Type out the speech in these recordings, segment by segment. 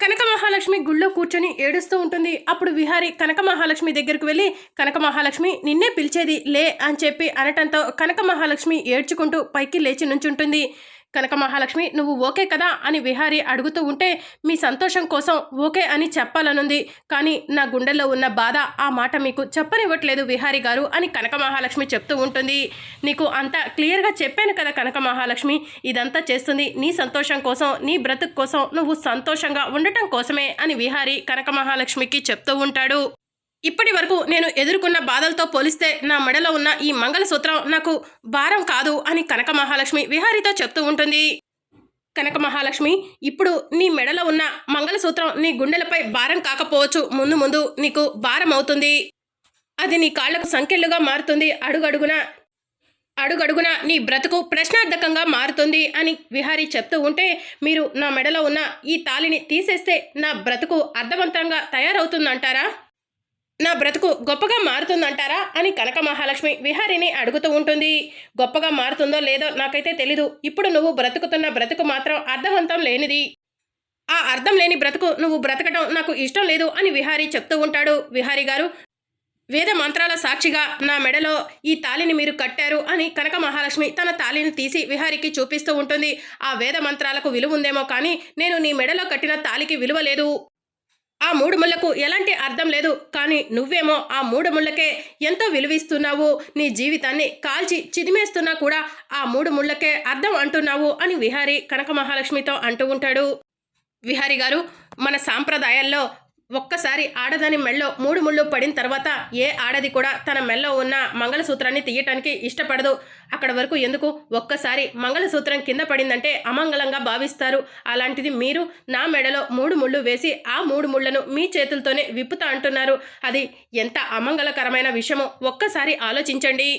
కనక మహాలక్ష్మి గుళ్ళో కూర్చొని ఏడుస్తూ ఉంటుంది. అప్పుడు విహారి కనక మహాలక్ష్మి దగ్గరకు వెళ్ళి కనక మహాలక్ష్మి నిన్నే పిలిచేది లే అని చెప్పి అనటంతో కనక మహాలక్ష్మి ఏడ్చుకుంటూ పైకి లేచి నుంచుంటుంది. కనక మహాలక్ష్మి నువ్వు ఓకే కదా? అని విహారి అడుగుతూ ఉంటే మీ సంతోషం కోసం ఓకే అని చెప్పాలనుంది కానీ నా గుండెల్లో ఉన్న బాధ ఆ మాట మీకు చెప్పనివ్వట్లేదు విహారి గారు అని కనక మహాలక్ష్మి చెప్తూ ఉంటుంది. నీకు అంతా క్లియర్గా చెప్పాను కదా కనక మహాలక్ష్మి ఇదంతా చేస్తుంది నీ సంతోషం కోసం నీ బ్రతుకు కోసం నువ్వు సంతోషంగా ఉండటం కోసమే అని విహారి కనక మహాలక్ష్మికి చెప్తూ ఉంటాడు. ఇప్పటి వరకు నేను ఎదుర్కొన్న బాధలతో పోలిస్తే నా మెడలో ఉన్న ఈ మంగళసూత్రం నాకు భారం కాదు అని కనక మహాలక్ష్మి విహారీతో చెప్తూ ఉంటుంది. కనక మహాలక్ష్మి ఇప్పుడు నీ మెడలో ఉన్న మంగళసూత్రం నీ గుండెలపై భారం కాకపోవచ్చు. ముందు ముందు నీకు భారం అవుతుంది. అది నీ కాళ్ళకు సంఖ్యలుగా మారుతుంది. అడుగడుగున అడుగడుగున నీ బ్రతుకు ప్రశ్నార్థకంగా మారుతుంది అని విహారీ చెప్తూ ఉంటే మీరు నా మెడలో ఉన్న ఈ తాలిని తీసేస్తే నా బ్రతుకు అర్థవంతంగా తయారవుతుందంటారా? నా బ్రతుకు గొప్పగా మారుతుందంటారా అని కనక మహాలక్ష్మి విహారిని అడుగుతూ ఉంటుంది. గొప్పగా మారుతుందో లేదో నాకైతే తెలీదు. ఇప్పుడు నువ్వు బ్రతుకుతున్న బ్రతుకు మాత్రం అర్థవంతం లేనిది. ఆ అర్థం లేని బ్రతుకు నువ్వు బ్రతకటం నాకు ఇష్టం లేదు అని విహారీ చెప్తూ ఉంటాడు. విహారీ గారు వేద మంత్రాల సాక్షిగా నా మెడలో ఈ తాలిని మీరు కట్టారు అని కనక మహాలక్ష్మి తన తాలిని తీసి విహారికి చూపిస్తూ ఉంటుంది. ఆ వేద మంత్రాలకు విలువ ఉందేమో కానీ నేను నీ మెడలో కట్టిన తాలికి విలువ లేదు. ఆ మూడు ముళ్ళకు ఎలాంటి అర్థం లేదు. కానీ నువ్వేమో ఆ మూడు ముళ్ళకే ఎంతో విలువిస్తున్నావు. నీ జీవితాన్ని కాల్చి చిదిమేస్తున్నా కూడా ఆ మూడు ముళ్ళకే అర్థం అంటున్నావు అని విహారి కనక మహాలక్ష్మితో అంటూ ఉంటాడు. విహారి గారు మన సాంప్రదాయాల్లో ఒక్కసారి ఆడదాని మెళ్ళో మూడు ముళ్ళు పడిన తర్వాత ఏ ఆడది కూడా తన మెల్లో ఉన్న మంగళసూత్రాన్ని తీయటానికి ఇష్టపడదు. అక్కడ వరకు ఎందుకు? ఒక్కసారి మంగళసూత్రం కింద పడిందంటే అమంగళంగా భావిస్తారు. అలాంటిది మీరు నా మెడలో మూడు ముళ్ళు వేసి ఆ మూడు ముళ్ళను మీ చేతులతోనే విప్పుతా అంటున్నారు. అది ఎంత అమంగళకరమైన విషయమో ఒక్కసారి ఆలోచించండి.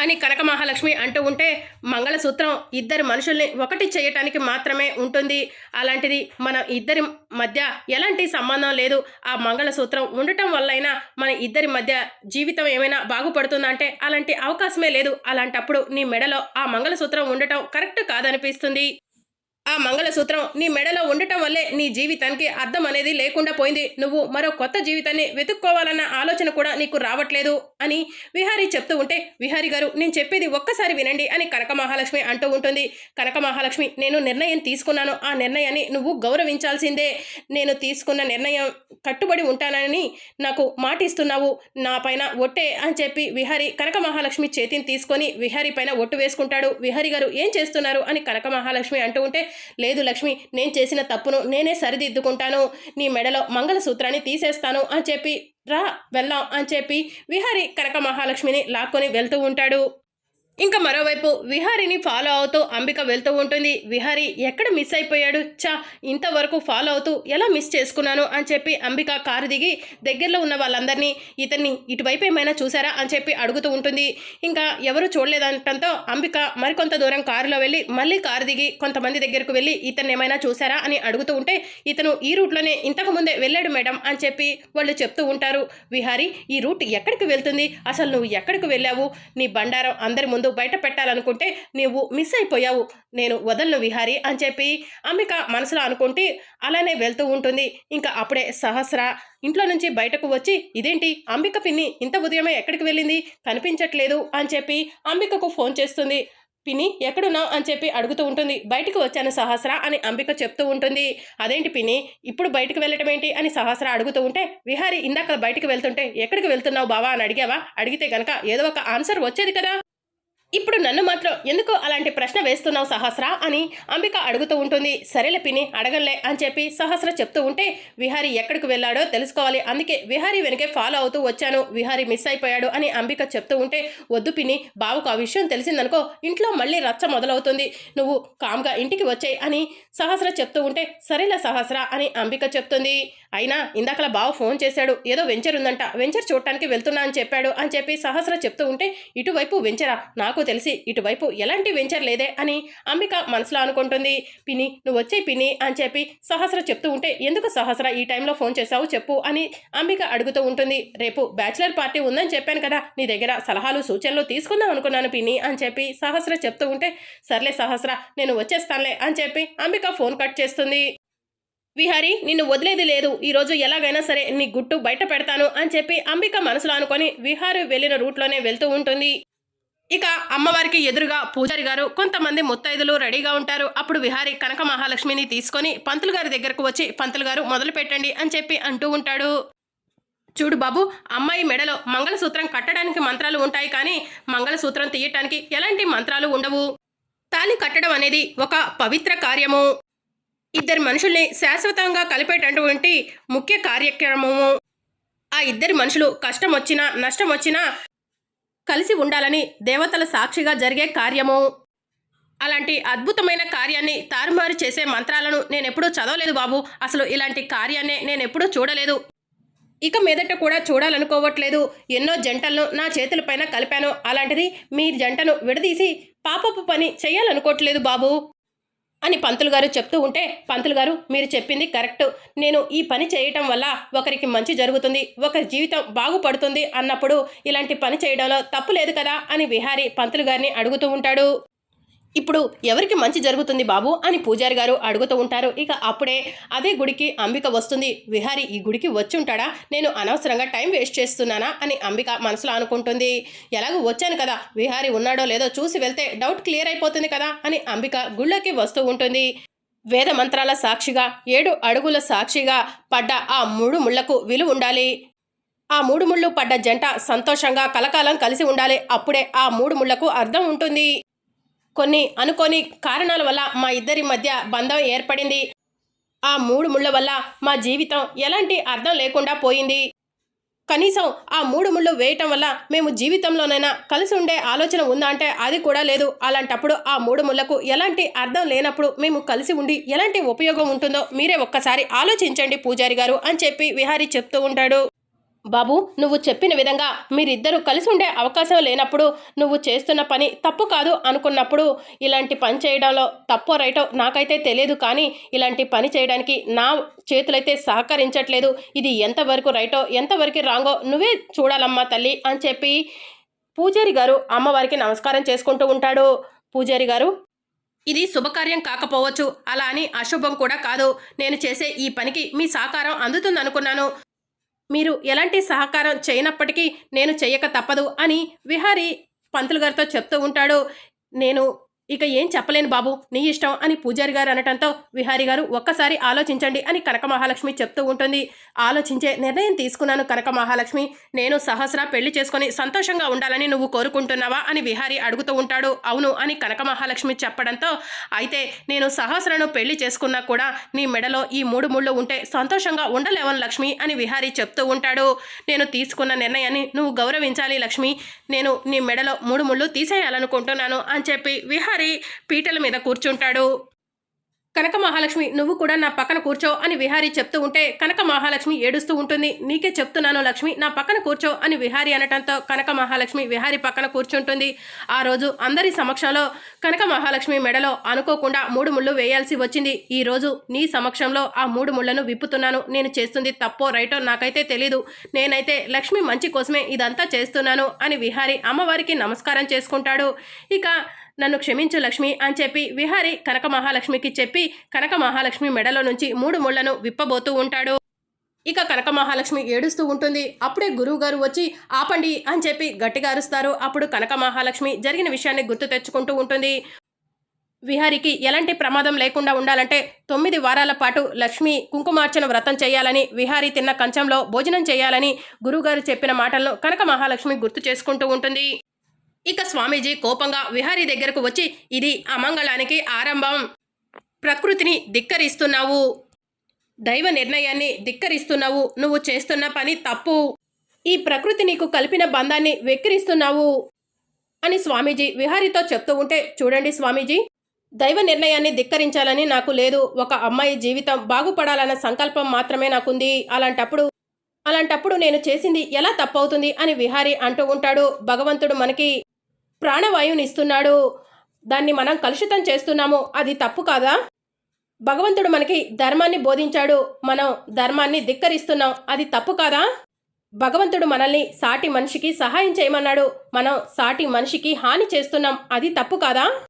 అని కనక మహాలక్ష్మి అంటూ ఉంటే మంగళసూత్రం ఇద్దరు మనుషుల్ని ఒకటి చేయటానికి మాత్రమే ఉంటుంది. అలాంటిది మన ఇద్దరి మధ్య ఎలాంటి సంబంధం లేదు. ఆ మంగళసూత్రం ఉండటం వల్లైనా మన ఇద్దరి మధ్య జీవితం ఏమైనా బాగుపడుతుందంటే అలాంటి అవకాశమే లేదు. అలాంటప్పుడు నీ మెడలో ఆ మంగళసూత్రం ఉండటం కరెక్ట్ కాదనిపిస్తుంది. ఆ మంగళసూత్రం నీ మెడలో ఉండటం వల్లే నీ జీవితానికి అర్థం అనేది లేకుండా పోయింది. నువ్వు మరో కొత్త జీవితాన్ని వెతుక్కోవాలన్న ఆలోచన కూడా నీకు రావట్లేదు అని విహారీ చెప్తూ ఉంటే విహారీ గారు నేను చెప్పేది ఒక్కసారి వినండి అని కనక మహాలక్ష్మి అంటూ ఉంటుంది. కనక మహాలక్ష్మి నేను నిర్ణయం తీసుకున్నాను. ఆ నిర్ణయాన్ని నువ్వు గౌరవించాల్సిందే. నేను తీసుకున్న నిర్ణయం కట్టుబడి ఉంటానని నాకు మాటిస్తున్నావు. నా పైన ఒట్టే అని చెప్పి విహారీ కనక మహాలక్ష్మి చేతిని తీసుకొని విహారీ పైన ఒట్టు వేసుకుంటాడు. విహారీ గారు ఏం చేస్తున్నారు? అని కనక మహాలక్ష్మి అంటూ ఉంటే లేదు లక్ష్మి నేను చేసిన తప్పును నేనే సరిదిద్దుకుంటాను. నీ మెడలో మంగళసూత్రాన్ని తీసేస్తాను అని చెప్పి రా వెళ్దాం అని చెప్పి విహారి కనక మహాలక్ష్మిని లాక్కొని వెళ్తూ ఉంటాడు. ఇంకా మరోవైపు విహారిని ఫాలో అవుతూ అంబిక వెళ్తూ ఉంటుంది. విహారి ఎక్కడ మిస్ అయిపోయాడు? చా ఇంతవరకు ఫాలో అవుతూ ఎలా మిస్ చేసుకున్నాను అని చెప్పి అంబిక కారు దిగి దగ్గరలో ఉన్న వాళ్ళందరినీ ఇతన్ని ఇటువైపు ఏమైనా చూసారా అని చెప్పి అడుగుతూ ఉంటుంది. ఇంకా ఎవరు చూడలేదంటంతో అంబిక మరికొంత దూరం కారులో వెళ్ళి మళ్ళీ కారు దిగి కొంతమంది దగ్గరకు వెళ్ళి ఇతన్ని ఏమైనా చూసారా అని అడుగుతూ ఉంటే ఇతను ఈ రూట్లోనే ఇంతకు ముందే వెళ్ళాడు మేడం అని చెప్పి వాళ్ళు చెప్తూ ఉంటారు. విహారి ఈ రూట్ ఎక్కడికి వెళ్తుంది? అసలు నువ్వు ఎక్కడికి వెళ్ళావు? నీ బండారం అందరి ముందు బయట పెట్టాలనుకుంటే నీవు మిస్ అయిపోయావు. నేను వదలను విహారి అని చెప్పి అంబిక మనసులో అనుకుంటే అలానే వెళ్తూ ఉంటుంది. ఇంకా అప్పుడే సహస్ర ఇంట్లో నుంచి బయటకు వచ్చి ఇదేంటి? అంబిక పిన్ని ఇంత ఉదయమే ఎక్కడికి వెళ్ళింది? కనిపించట్లేదు అని చెప్పి అంబికకు ఫోన్ చేస్తుంది. పిన్ని ఎక్కడున్నావు? అని చెప్పి అడుగుతూ ఉంటుంది. బయటకు వచ్చాను సహస్ర అని అంబిక చెప్తూ ఉంటుంది. అదేంటి పిన్ని? ఇప్పుడు బయటకు వెళ్ళటం ఏంటి? అని సహస్ర అడుగుతూ ఉంటే విహారి ఇందాక బయటికి వెళ్తుంటే ఎక్కడికి వెళ్తున్నావు బావా? అని అడిగావా? అడిగితే గనక ఏదో ఒక ఆన్సర్ వచ్చేది కదా. ఇప్పుడు నన్ను మాత్రం ఎందుకు అలాంటి ప్రశ్న వేస్తున్నావు సహస్ర అని అంబిక అడుగుతూ ఉంటుంది. సరేలే పిని అడగలే అని చెప్పి సహస్ర చెప్తూ ఉంటే విహారీ ఎక్కడికి వెళ్ళాడో తెలుసుకోవాలి. అందుకే విహారీ వెనకే ఫాలో అవుతూ వచ్చాను. విహారీ మిస్ అయిపోయాడు అని అంబిక చెప్తూ ఉంటే వద్దు పిని బావుకు ఆ విషయం తెలిసిందనుకో ఇంట్లో మళ్ళీ రచ్చ మొదలవుతుంది. నువ్వు కామ్గా ఇంటికి వచ్చాయి అని సహస్ర చెప్తూ ఉంటే సరేలే సహస్ర అని అంబిక చెప్తుంది. అయినా ఇందాకలా బావ ఫోన్ చేశాడు ఏదో వెంచర్ ఉందంట వెంచర్ చూడటానికి వెళ్తున్నా అని చెప్పాడు అని చెప్పి సహస్ర చెప్తూ ఉంటే ఇటువైపు వెంచరా నాకు తెలిసి ఇటువైపు ఎలాంటి వెంచర్ లేదే అని అంబిక మనసులో అనుకుంటుంది. పిని నువ్వు వచ్చే పిని అని చెప్పి సహస్ర చెప్తూ ఉంటే ఎందుకు సహస్ర ఈ టైంలో ఫోన్ చేశావు చెప్పు అని అంబిక అడుగుతూ ఉంటుంది. రేపు బ్యాచిలర్ పార్టీ ఉందని చెప్పాను కదా నీ దగ్గర సలహాలు సూచనలు తీసుకుందాం అనుకున్నాను పిని అని చెప్పి సహస్ర చెప్తూ ఉంటే సర్లే సహస్ర నేను వచ్చేస్తానులే అని చెప్పి అంబిక ఫోన్ కట్ చేస్తుంది. విహారి నిన్ను వదిలేది లేదు. ఈరోజు ఎలాగైనా సరే నీ గుట్టు బయట పెడతాను అని చెప్పి అంబిక మనసులో అనుకొని విహారి వెళ్ళిన రూట్లోనే వెళ్తూ ఉంటుంది. ఇక అమ్మవారికి ఎదురుగా పూజారి గారు కొంతమంది ముత్తైదులు రెడీగా ఉంటారు. అప్పుడు విహారి కనక మహాలక్ష్మిని తీసుకొని పంతులు గారి దగ్గరకు వచ్చి పంతులు గారు మొదలు పెట్టండి అని చెప్పి అంటూ ఉంటాడు. చూడు బాబు అమ్మాయి మెడలో మంగళసూత్రం కట్టడానికి మంత్రాలు ఉంటాయి కానీ మంగళసూత్రం తీయటానికి ఎలాంటి మంత్రాలు ఉండవు. తాలి కట్టడం అనేది ఒక పవిత్ర కార్యము. ఇద్దరు మనుషుల్ని శాశ్వతంగా కలిపేటటువంటి ముఖ్య కార్యక్రమము. ఆ ఇద్దరి మనుషులు కష్టం వచ్చినా నష్టం వచ్చినా కలిసి ఉండాలని దేవతల సాక్షిగా జరిగే కార్యము. అలాంటి అద్భుతమైన కార్యాన్ని తారుమారు చేసే మంత్రాలను నేను ఎప్పుడూ చదవలేదు బాబు. అసలు ఇలాంటి కార్యాన్ని నేను ఎప్పుడూ చూడలేదు. ఇక మీదట కూడా చూడాలనుకోవట్లేదు. ఎన్నో జంటలను నా చేతులపైన కలిపాను. అలాంటిది మీ జంటను విడదీసి పాపపు పని చేయాలనుకోవట్లేదు బాబు. అని పంతులు గారు చెప్తూ ఉంటే పంతులు గారు మీరు చెప్పింది కరెక్ట్. నేను ఈ పని చేయటం వల్ల ఒకరికి మంచి జరుగుతుంది ఒకరి జీవితం బాగుపడుతుంది అన్నప్పుడు ఇలాంటి పని చేయడంలో తప్పు లేదు కదా అని విహారి పంతులు గారిని అడుగుతూ ఉంటాడు. ఇప్పుడు ఎవరికి మంచి జరుగుతుంది బాబు అని పూజారి గారు అడుగుతూ ఉంటారు. ఇక అప్పుడే అదే గుడికి అంబిక వస్తుంది. విహారి ఈ గుడికి వచ్చి ఉంటాడా? నేను అనవసరంగా టైం వేస్ట్ చేస్తున్నానా? అని అంబిక మనసులో అనుకుంటుంది. ఎలాగో వచ్చాను కదా? విహారి ఉన్నాడో లేదో చూసి వెళ్తే డౌట్ క్లియర్ అయిపోతుంది కదా? అని అంబిక గుళ్ళకి వస్తూ ఉంటుంది. వేద మంత్రాల సాక్షిగా ఏడు అడుగుల సాక్షిగా పడ్డ ఆ మూడు ముళ్ళకు విలువ ఉండాలి. ఆ మూడు ముళ్ళు పడ్డ జంట సంతోషంగా కలకాలం కలిసి ఉండాలి. అప్పుడే ఆ మూడు ముళ్ళకు అర్థం ఉంటుంది. కొన్ని అనుకోని కారణాల వల్ల మా ఇద్దరి మధ్య బంధం ఏర్పడింది. ఆ మూడు ముళ్ళ వల్ల మా జీవితం ఎలాంటి అర్థం లేకుండా పోయింది. కనీసం ఆ మూడు ముళ్ళు వేయటం వల్ల మేము జీవితంలోనైనా కలిసి ఉండే ఆలోచన ఉందా అంటే అది కూడా లేదు. అలాంటప్పుడు ఆ మూడు ముళ్ళకు ఎలాంటి అర్థం లేనప్పుడు మేము కలిసి ఉండి ఎలాంటి ఉపయోగం ఉంటుందో మీరే ఒక్కసారి ఆలోచించండి పూజారి గారు అని చెప్పి విహారీ చెప్తూ ఉంటాడు. బాబు నువ్వు చెప్పిన విధంగా మీరిద్దరూ కలిసి ఉండే అవకాశం లేనప్పుడు నువ్వు చేస్తున్న పని తప్పు కాదు అనుకున్నప్పుడు ఇలాంటి పని చేయడంలో తప్పో రైటో నాకైతే తెలియదు కానీ ఇలాంటి పని చేయడానికి నా చేతులైతే సహకరించట్లేదు. ఇది ఎంతవరకు రైటో ఎంతవరకు రాంగో నువ్వే చూడాలమ్మా తల్లి అని చెప్పి పూజారి గారు అమ్మవారికి నమస్కారం చేసుకుంటూ ఉంటాడు. పూజారి గారు ఇది శుభకార్యం కాకపోవచ్చు. అలా అని అశుభం కూడా కాదు. నేను చేసే ఈ పనికి మీ సహకారం అందుతుంది అనుకున్నాను మీరు ఎలాంటి సహకారం చేయనప్పటికీ నేను చెయ్యక తప్పదు అని విహారీ పంతులు గారితో చెప్తూ ఉంటాడు. నేను ఇక ఏం చెప్పలేను బాబు నీ ఇష్టం అని పూజారి గారు అనటంతో విహారి గారు ఒక్కసారి ఆలోచించండి అని కనక మహాలక్ష్మి చెప్తూ ఉంటుంది. ఆలోచించే నిర్ణయం తీసుకున్నాను కనక మహాలక్ష్మి నేను సహస్ర పెళ్ళి చేసుకొని సంతోషంగా ఉండాలని నువ్వు కోరుకుంటున్నావా అని విహారి అడుగుతూ ఉంటాడు. అవును అని కనక మహాలక్ష్మి చెప్పడంతో అయితే నేను సహస్రను పెళ్ళి చేసుకున్నా కూడా నీ మెడలో ఈ మూడు ముళ్ళు ఉంటే సంతోషంగా ఉండలేవను లక్ష్మి అని విహారి చెప్తూ ఉంటాడు. నేను తీసుకున్న నిర్ణయాన్ని నువ్వు గౌరవించాలి లక్ష్మి. నేను నీ మెడలో మూడు ముళ్ళు తీసేయాలనుకుంటున్నాను అని చెప్పి విహారి పీటల మీద కూర్చుంటాడు. కనక మహాలక్ష్మి నువ్వు కూడా నా పక్కన కూర్చో అని విహారీ చెప్తూ ఉంటే కనక మహాలక్ష్మి ఏడుస్తూ ఉంటుంది. నీకే చెప్తున్నాను లక్ష్మి నా పక్కన కూర్చో అని విహారీ అనటంతో కనక మహాలక్ష్మి విహారీ పక్కన కూర్చుంటుంది. ఆ రోజు అందరి సమక్షంలో కనక మహాలక్ష్మి మెడలో అనుకోకుండా మూడు ముళ్ళు వేయాల్సి వచ్చింది. ఈ రోజు నీ సమక్షంలో ఆ మూడు ముళ్ళను విప్పుతున్నాను. నేను చేస్తుంది తప్పో రైటో నాకైతే తెలీదు. నేనైతే లక్ష్మి మంచి కోసమే ఇదంతా చేస్తున్నాను అని విహారీ అమ్మవారికి నమస్కారం చేసుకుంటాడు. ఇక నన్ను క్షమించు లక్ష్మి అని చెప్పి విహారి కనక మహాలక్ష్మికి చెప్పి కనక మహాలక్ష్మి మెడలో నుంచి మూడు ముళ్ళను విప్పబోతూ ఉంటాడు. ఇక కనక మహాలక్ష్మి ఏడుస్తూ ఉంటుంది. అప్పుడే గురువుగారు వచ్చి ఆపండి అని చెప్పి గట్టిగా అరుస్తారు అప్పుడు కనక మహాలక్ష్మి జరిగిన విషయాన్ని గుర్తు తెచ్చుకుంటూ ఉంటుంది. విహారికి ఎలాంటి ప్రమాదం లేకుండా ఉండాలంటే తొమ్మిది వారాల పాటు లక్ష్మి కుంకుమార్చన వ్రతం చేయాలని విహారి తిన్న కంచంలో భోజనం చేయాలని గురువుగారు చెప్పిన మాటలను కనక మహాలక్ష్మి గుర్తు చేసుకుంటూ ఉంటుంది. ఇక స్వామీజీ కోపంగా విహారీ దగ్గరకు వచ్చి ఇది అమంగళానికి ఆరంభం. ప్రకృతిని ధిక్కరిస్తున్నావు. దైవ నిర్ణయాన్ని ధిక్కరిస్తున్నావు. నువ్వు చేస్తున్న పని తప్పు. ఈ ప్రకృతి నీకు కలిపిన బంధాన్ని వెక్కిరిస్తున్నావు అని స్వామీజీ విహారీతో చెప్తూ ఉంటే చూడండి స్వామీజీ దైవ నిర్ణయాన్ని ధిక్కరించాలని నాకు లేదు. ఒక అమ్మాయి జీవితం బాగుపడాలన్న సంకల్పం మాత్రమే నాకుంది. అలాంటప్పుడు అలాంటప్పుడు నేను చేసింది ఎలా తప్పవుతుంది అని విహారీ అంటూ ఉంటాడు. భగవంతుడు మనకి ప్రాణవాయువుని ఇస్తున్నాడు. దాన్ని మనం కలుషితం చేస్తున్నాము. అది తప్పు కాదా? భగవంతుడు మనకి ధర్మాన్ని బోధించాడు. మనం ధర్మాన్ని ధిక్కరిస్తున్నాం. అది తప్పు కాదా? భగవంతుడు మనల్ని సాటి మనిషికి సహాయం చేయమన్నాడు. మనం సాటి మనిషికి హాని చేస్తున్నాం. అది తప్పు కాదా?